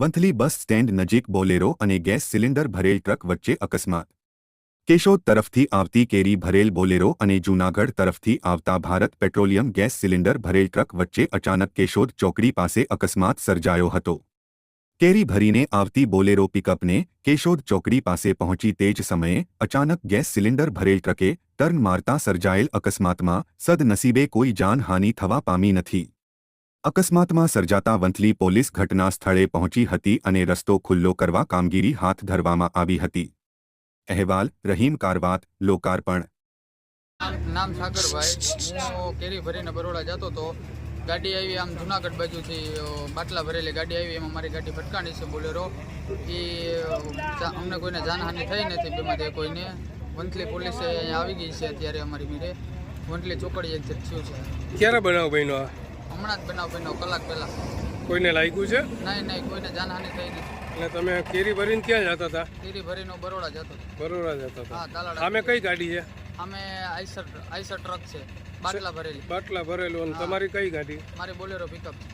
Vanthali bus stand નજીક Bolero અને gas cylinder ભરેલ ટ્રક વચ્ચે અકસ્માત. કેશોદ તરફથી આવતી કેરી ભરેલ બોલેરો અને જૂનાગઢ તરફથી આવતા ભારત પેટ્રોલિયમ ગેસ સિલિન્ડર ભરેલ ટ્રક વચ્ચે અચાનક કેશોદ ચોકડી પાસે અકસ્માત સર્જાયો હતો. કેરી ભરીને આવતી બોલેરો પિકઅપને કેશોદ ચોકડી પાસે પહોંચી તે જ સમયે અચાનક ગેસ સિલિન્ડર ભરેલ ટ્રકે ટર્ન મારતા સર્જાયેલ અકસ્માતમાં સદનસીબે કોઈ જાનહાનિ થવા પામી નથી. અકસ્માતમાં સર્જાતા વંથલી પોલીસ ઘટના સ્થળે પહોંચી હતી અને રસ્તો ખુલ્લો કરવા કામગીરી હાથ ધરવામાં આવી હતી. અહેવાલ રહીમ કારવાત લોકાર્પણ. નામ સાગરભાઈ. હું કેરી ભરીને બરોડા જતો હતો. ગાડી આવી આમ જુનાગઢ બાજુથી બાટલા ભરેલી ગાડી આવી. એમાં મારી ગાડી ભટકાણી છે બોલેરો. એ અમને કોઈને જાનહાનિ થઈ નથી બેમાંથી કોઈને. વંથલી પોલીસે અહીંયા આવી ગઈ છે અત્યારે અમારી મીરે. વંથલી ચોકડી એક્ઝેક્ટ થયું છે. ક્યારે બનાવ બન્યો હમણાં જ બનાવ બન્યો કલાક પહેલાં. કોઈને લાગ્યું છે? નહીં નહીં કોઈને જાનહાનિ થઈ નથી એટલે તમે કેરી ભરીને ક્યાં જતા હતા? કેરી ભરીને બરોડા જતો હતો. બરોડા જતા હતા. હા તાલાડા અમે કઈ ગાડી છે? અમે આઈસર આઈસર ટ્રક છે બાટલા ભરેલી. બાટલા ભરેલું. અને તમારી કઈ ગાડી? મારી બોલેરો પિકઅપ છે